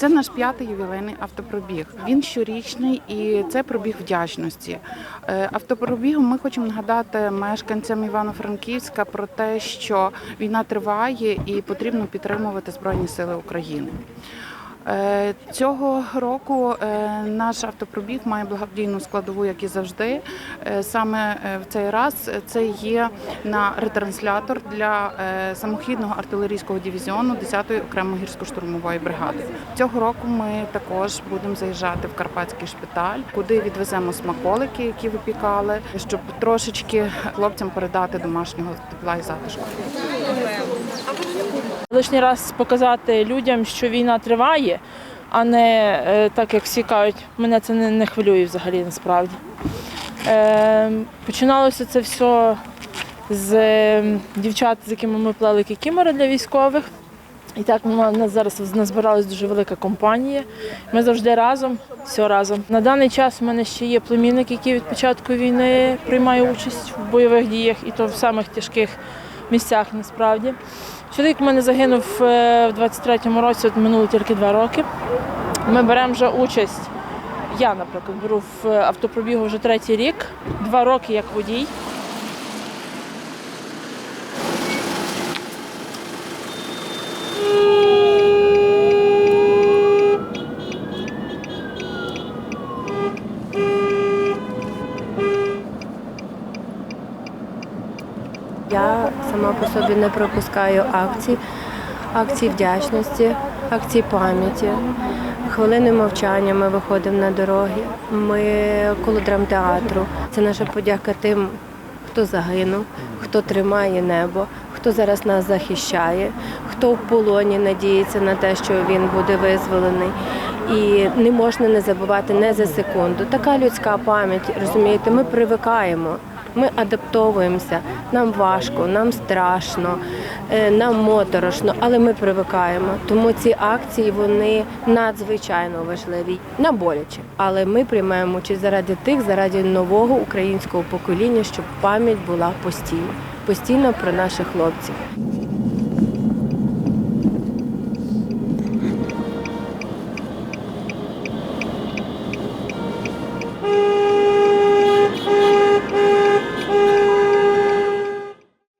Це наш п'ятий ювілейний автопробіг. Він щорічний і це пробіг вдячності. Е, Автопробігом ми хочемо нагадати мешканцям Івано-Франківська про те, що війна триває і потрібно підтримувати Збройні Сили України. Е, Цього року е, наш автопробіг має благодійну складову, як і завжди. Е, Саме в цей раз це є на ретранслятор для самохідного артилерійського дивізіону 10-ї окремої гірсько-штурмової бригади. Цього року ми також будемо заїжджати в Карпатський шпиталь, куди відвеземо смаколики, які випікали, щоб трошечки хлопцям передати домашнього тепла і затишку. Лишній раз показати людям, що війна триває, а не е, так, як всі кажуть, мене це не, хвилює взагалі насправді. Е, починалося це все з е, дівчат, з якими ми плели кікімори для військових. І так у нас зараз назбиралась дуже велика компанія. Ми завжди разом, все разом. На даний час в мене ще є племінник, який від початку війни приймає участь в бойових діях, і то в самих тяжких місцях насправді. Чоловік в мене загинув е, в 23-му році, от минуло тільки два роки. Ми беремо вже участь. Я, наприклад, беру в автопробігу вже третій рік, два роки як водій. Я сама по собі не пропускаю акцій, акції вдячності, акції пам'яті. Хвилини мовчання ми виходимо на дороги. Ми коло драмтеатру. Це наша подяка тим, хто загинув, хто тримає небо, хто зараз нас захищає, хто в полоні надіється на те, що він буде визволений. І не можна не забувати не за секунду. Така людська пам'ять, розумієте, ми привикаємо. Ми адаптовуємося, нам важко, нам страшно, е, нам моторошно, але ми привикаємо. Тому ці акції вони надзвичайно важливі. на боляче, але ми приймаємо участь заради тих, заради нового українського покоління, щоб пам'ять була постійно, постійно про наших хлопців.